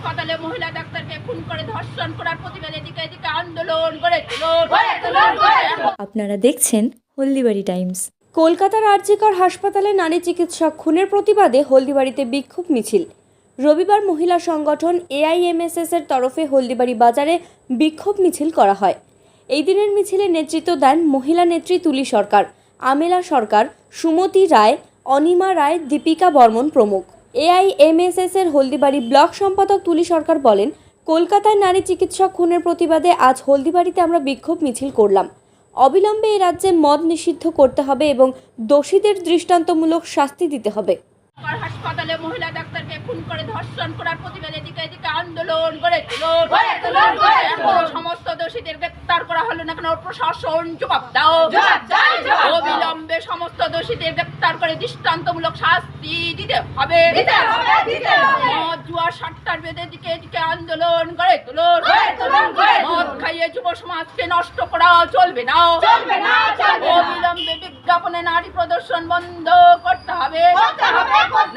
হাসপাতালে মহিলা ডাক্তারকে খুন করে, ধর্ষণ করার প্রতিবাদে এদিকে এদিকে আন্দোলন করে। আপনারা দেখছেন হলদিবাড়ি টাইমস। কলকাতার আরজিকর হাসপাতালে নারী চিকিৎসক খুনের প্রতিবাদে হলদিবাড়িতে বিক্ষোভ মিছিল। রবিবার মহিলা সংগঠন এআইএমএসএস এর তরফে হলদিবাড়ি বাজারে বিক্ষোভ মিছিল করা হয়। এই দিনের মিছিলে নেতৃত্ব দেন মহিলা নেত্রী তুলি সরকার, আমেলা সরকার, সুমতি রায়, অনিমা রায়, দীপিকা বর্মন প্রমুখ। এআইএমএসএস এর হলদিবাড়ি ব্লক সম্পাদক তুলি সরকার বলেন কলকাতায় নারী চিকিৎসক খুনের প্রতিবাদে আজ হলদিবাড়িতে আমরা বিক্ষোভ মিছিল করলাম। অবিলম্বে এই রাজ্যে মদ নিষিদ্ধ করতে হবে এবং দোষীদের দৃষ্টান্তমূলক শাস্তি দিতে হবে। হাসপাতালে মহিলা ডাক্তারকে খুন করে ধর্ষণ করার প্রতিবাদে এদিকে এদিকে আন্দোলন করে সমস্ত না কেন প্রশাসন জবাব দাও। অবিলম্বে সমস্ত দোষীদের গ্রেপ্তার করে দৃষ্টান্তমূলক শাস্তি দিতে হবে। জুয়া সাতটার দিকে এদিকে আন্দোলন গড়ে তুলুন। মদ খাইয়ে যুব সমাজকে নষ্ট করা চলবে না। অবিলম্বে বিজ্ঞাপনে নারী প্রদর্শন বন্ধ করতে হবে।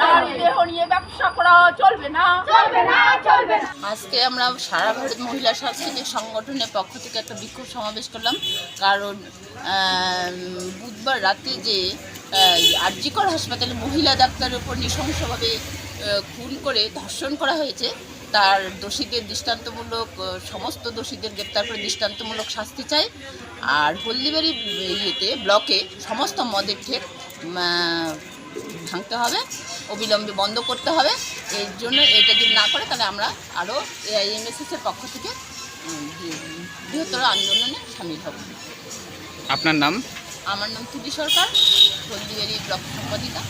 নারী দেহ নিয়ে করা চলবে না। চলবে না চলবে না। আজকে আমরা সারা ভারত মহিলা সাংস্কৃতিক সংগঠনের পক্ষ থেকে একটা বিক্ষোভ সমাবেশ করলাম। কারণ বুধবার রাতে যে আরজিকর হাসপাতালে মহিলা ডাক্তারের উপর নৃশংসভাবে খুন করে ধর্ষণ করা হয়েছে তার দোষীদের দৃষ্টান্তমূলক সমস্ত দোষীদের গ্রেপ্তার করে দৃষ্টান্তমূলক শাস্তি চাই। আর হলদিবাড়ি ইয়েতে ব্লকে সমস্ত মদের ঠেক ভাঙতে হবে অবিলম্বে বন্ধ করতে হবে। এর জন্য এটা যদি না করে তাহলে আমরা আরও এআইএমএসএস এর পক্ষ থেকে বৃহত্তর আন্দোলনে সামিল হব। আপনার নাম? আমার নাম তুলি সরকার হলদিবাড়ি ব্লক সম্পাদিকা।